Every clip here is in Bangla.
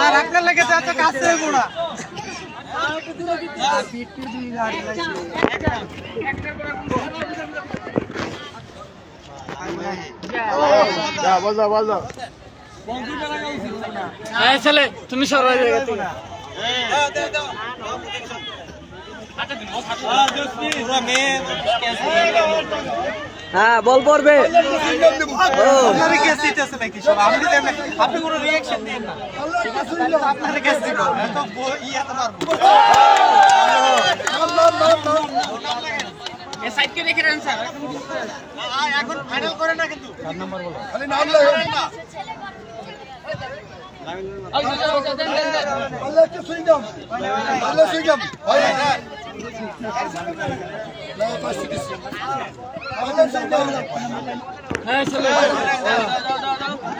আর আপনার লাগে তো এত কাছে গোড়া হ্যাঁ তুমি সরাই জায়গা হ্যাঁ বল পড়বে। আল্লাহ আল্লাহ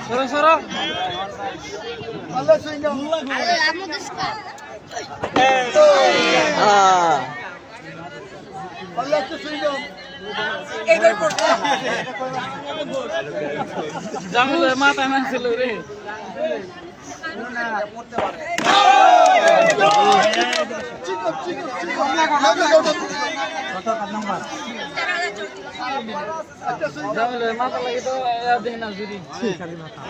সরো সরো। আল্লাহ সুই দাও জামিল রে। আচ্ছা মাথা লাগে তো দেখ না আলাদাই সরাই এখন আচ্ছা। একটু ভিডিও ভিডিও কর কে বিয়ার একটু ফারুক ভিডিও কিছু কর খালি মাথা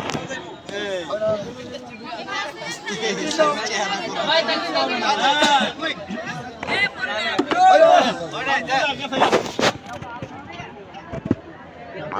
সারা এদিকে সামনে দিকে এই কিডিং এর ভিডিও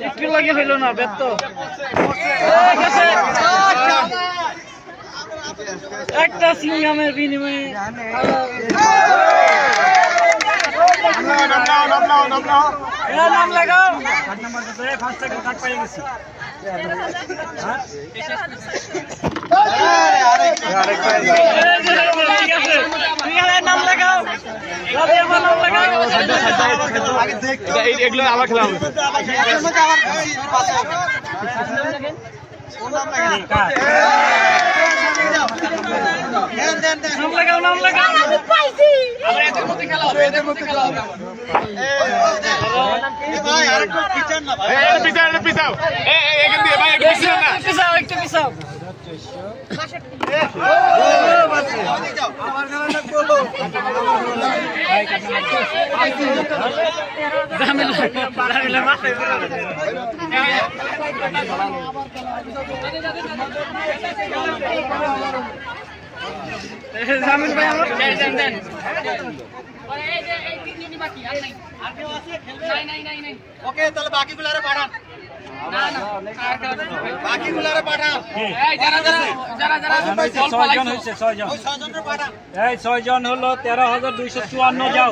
একটু লাগে হইল না ব্যস্ত। একটা সিঙ্গামের বিনিময়ে। নাম লাগাও। ঠিক আছে ঠিক আছে নাম লাগাও রাবিয়া নাম লাগাও এগুলো আবার খেলা হবে নাম লাগাও নাম লাগাও পিছাও পিছাও এখান দিয়ে ভাই একটু পিছাও না পিছাও একটু পিছাও জামিলা জামিলা মাথায় জামিল ভাই আমার দেন দেন ওকে তাহলে বাকিগুলারে পাঠান বাকিগুলারে পাঠান যারা যারা যারা যারা ছয়জন হলো তেরো হাজার দুইশো চুয়ান্ন যাও।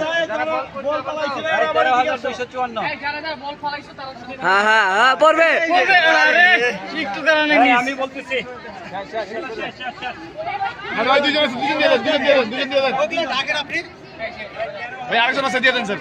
তেরো হাজার দুইশো চুয়ান্ন। যারা যারা বল ফলাইছো তারা হ্যাঁ হ্যাঁ হ্যাঁ পড়বে। আরে একটু কারণে এই আমি বলতেছি। দুজন দিয়ে দেন দুজন দেন আরেকজন আছে দিয়ে দেন স্যার।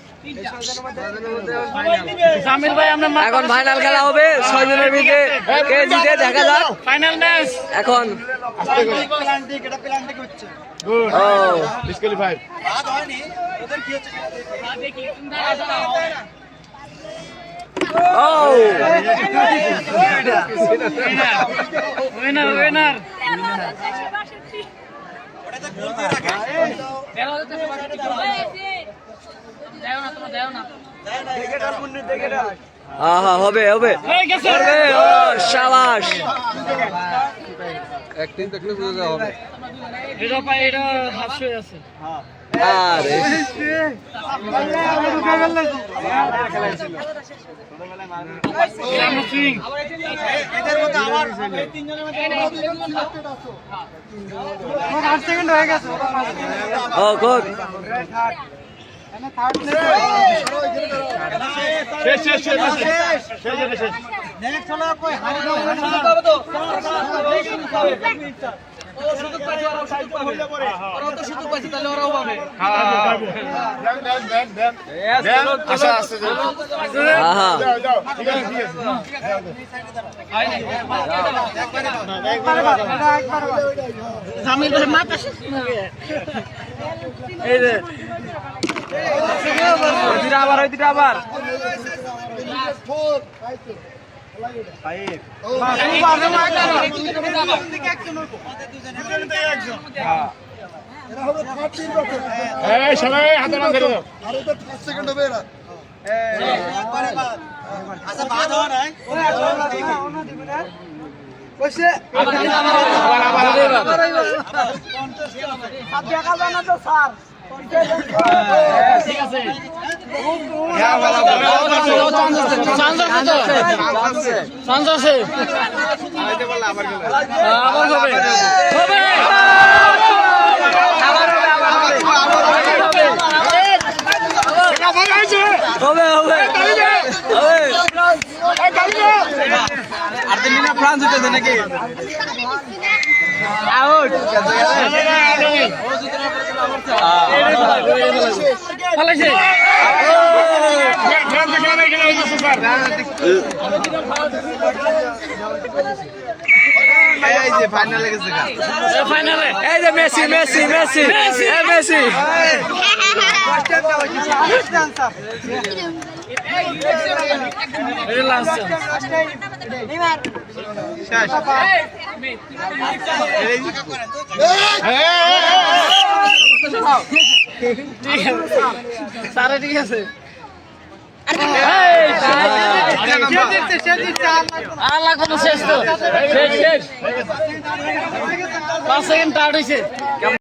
এখন ফাইনাল খেলা হবে ছয় জনের ভিতরে কে জিতে দেখা যাক। ফাইনাল ম্যাচ এখন। উইনার উইনার দেও না না হ্যাঁ হ্যাঁ হবে হবে। হয়ে গেছে। করবে ও সাবাস। এটা পাই এটা হাফ হয়ে আছে। আরে। হয়ে ও গুড শেষ শেষ শেষ আচ্ছা ওইদিকে আবার আবার না ধরে দাও আচ্ছা বাদ হওয়া নাই আবার আবার আবার হবে হবে বল আছে হবে হবে হবে এই আর্জেন্টিনা ফ্রান্স হইতেছে নাকি আউট এই যে Messi Messi Messi Messi last সারা ঠিক আছে আর লাগবে না শেষ তো শেষ শেষ পাঁচ সেকেন্ড টার্ট হয়েছে